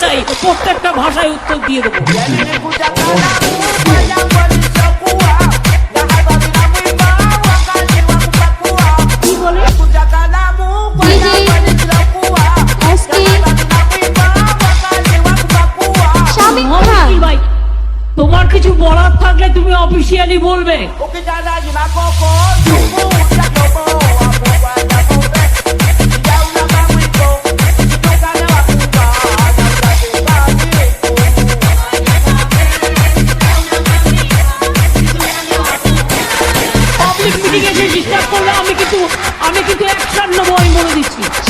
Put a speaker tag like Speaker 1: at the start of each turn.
Speaker 1: চাই প্রত্যেকটা ভাষায় উত্তর দিয়ে দেবো। তোমার কিছু বলার থাকলে তুমি অফিসিয়ালি বলবে।
Speaker 2: Porque já আমি কিন্তু একশো নব্বই বলে দিচ্ছি।